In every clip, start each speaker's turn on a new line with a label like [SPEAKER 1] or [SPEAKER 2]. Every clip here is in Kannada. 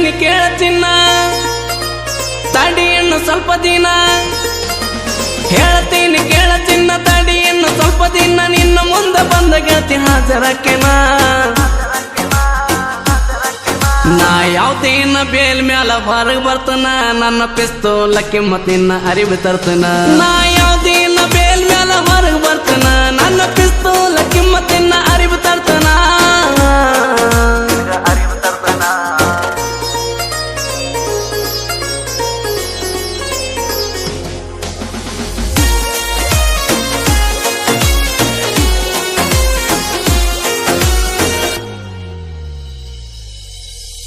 [SPEAKER 1] ಕೇಳತಿನ್ನ ತಡಿ ಇನ್ನು ಸ್ವಲ್ಪ ದಿನ. ಹೇಳ್ತೀನಿ ಕೇಳತಿನ್ನ ತಡಿಯನ್ನು ಸ್ವಲ್ಪ ದಿನ. ನಿನ್ನ ಮುಂದೆ ಬಂದ ಗೆಳತಿ ಹಾಜರಕ್ಕೆನ? ನಾ ಯಾವ್ದೇನ ಬೇಲ್ ಮ್ಯಾಲ ಹೊರಗೆ ಬರ್ತನ? ನನ್ನ ಪಿಸ್ತೋಲಕ್ಕೆ ಮತ್ತಿನ್ನ ಅರಿವು ತರ್ತನ? ನಾ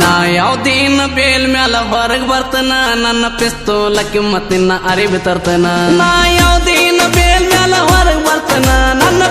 [SPEAKER 1] ನಾ ದಿನ ಬೇಲ್ ಮ್ಯಾಲ ಹೊರಗ್ ಬರ್ತನ? ನನ್ನ ಪಿಸ್ತೋಲಕ್ಕೆ ಮತ್ತಿನ್ನ ಅರಿವಿ ತರ್ತನ? ನಾ ದಿನ ಬೇಲ್ ಮ್ಯಾಲ ಹೊರಗ್ ಬರ್ತನ? ನನ್ನ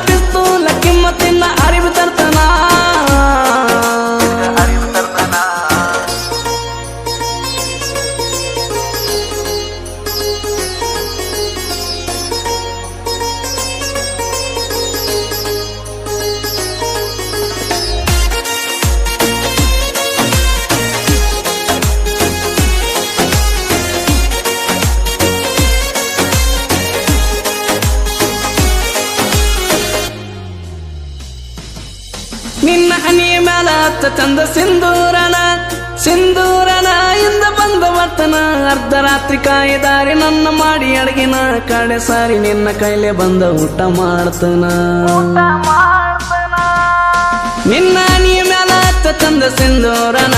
[SPEAKER 1] ನಿನ್ನ ಹನಿ ಮ್ಯಾಲ ಹತ್ತ ಚಂದ ಸಿಂಧೂರನ ಸಿಂಧೂರನ ಇಂದ ಬಂದ ವರ್ತನ. ಅರ್ಧ ರಾತ್ರಿ ಕಾಯಿದಾರಿ ನನ್ನ ಮಾಡಿ ಅಡಗಿನ ಕಡೆ ಸಾರಿ ನಿನ್ನ ಕೈಲೆ ಬಂದ ಊಟ ಮಾಡ್ತನ. ನಿನ್ನ ಹನಿಯ ಮ್ಯಾಲ ಹತ್ತ ಚಂದ ಸಿಂಧೂರನ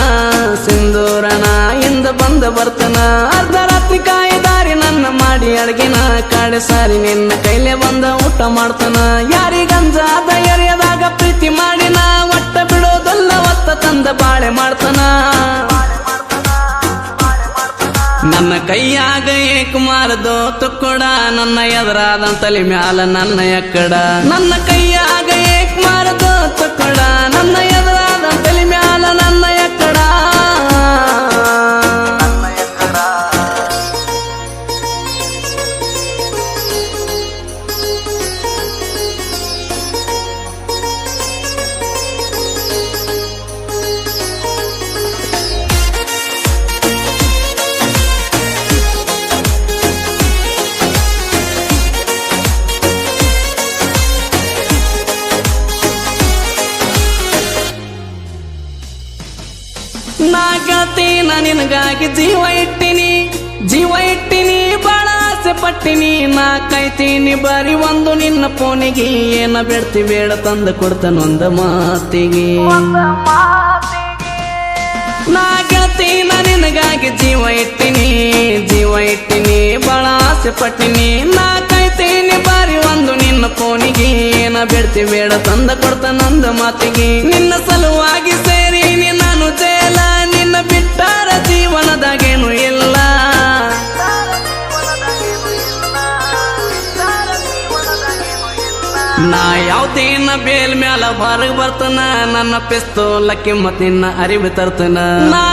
[SPEAKER 1] ಸಿಂಧೂರನ ಇಂದ ಬಂದ ಬರ್ತನ ಅರ್ಧ ರಾತ್ರಿ ಕಾಯಿದಾರಿ ನನ್ನ ಮಾಡಿ ಅಡಗಿನ ಕಡೆ ಸಾರಿ ನಿನ್ನ ಕೈಲೆ ಬಂದ ಊಟ ಮಾಡ್ತಾನ. ಯಾರಿಗಂಜಾದ ಎರೆಯದಾಗ ಪ್ರೀತಿ ಮಾಡಿನ ಒಟ್ಟ ಬಿಡೋದಲ್ಲ ಒತ್ತ ತಂದ ಬಾಳೆ ಮಾಡ್ತಾನ. ನನ್ನ ಕೈಯಾಗ ಏಕುಮಾರದೋ ತುಕ್ಕುಡ, ನನ್ನ ಎದುರಾದ ತಲೆ ಮ್ಯಾಲ ನನ್ನ ಎಕ್ಕಡ. ನನ್ನ ಕೈಯಾಗ ಏಕುಮಾರದೋ ತುಕ್ಕುಡ, ನನ್ನ ಎದುರಾದ ನಾ ಗೆಳತಿ ನಾ ನಿನಗಾಗಿ ಜೀವ ಇಟ್ಟಿನಿ. ಜೀವ ಇಟ್ಟಿನಿ ಬಾಳ ಆಸೆ ಪಟ್ಟಿನಿ. ನಾ ಕೈತೀನಿ ಬರೀ ಒಂದು ನಿನ್ನ ಫೋನಿಗೆ ಏನ ಬೆಡ್ತಿ ಬೇಡ ತಂದು ಕೊಡ್ತಾನೊಂದ ಮಾತಿಗೆ.
[SPEAKER 2] ಮಾತಿಗೆ.
[SPEAKER 1] ನಾ ಗೆಳತಿ ನಾ ನಿನಗಾಗಿ ಜೀವ ಇಟ್ಟಿನಿ. ಜೀವ ಇಟ್ಟಿನಿ ಬಾಳ ಆಸೆ ಪಟ್ಟಿನಿ. ನಾ ಕೈತೀನಿ ಬಾರಿ ಒಂದು ನಿನ್ನ ಫೋನಿಗೆ ಏನ ಬೆಡ್ತಿ ಬೇಡ ತಂದ ಕೊಡ್ತಾನೊಂದ ಮಾತಿಗೆ. ನಿನ್ನ ಸಲುವಾಗಿ ಸೇರಿನಿ ನಾನು ಜೇಲ ನಿನ್ನ ಬಿಟ್ಟಾರ ಜೀವನದಾಗೇನು ಇಲ್ಲ. ನಾ ಯಾವ್ದೇನ ಬೇಲ್ ಮ್ಯಾಲ ಬಾರ ಬರ್ತನ, ನನ್ನ ಪಿಸ್ತೋಲಕ್ಕೆ ಮತ್ತಿನ್ನ ಅರಿವು ತರ್ತನ. ನಾ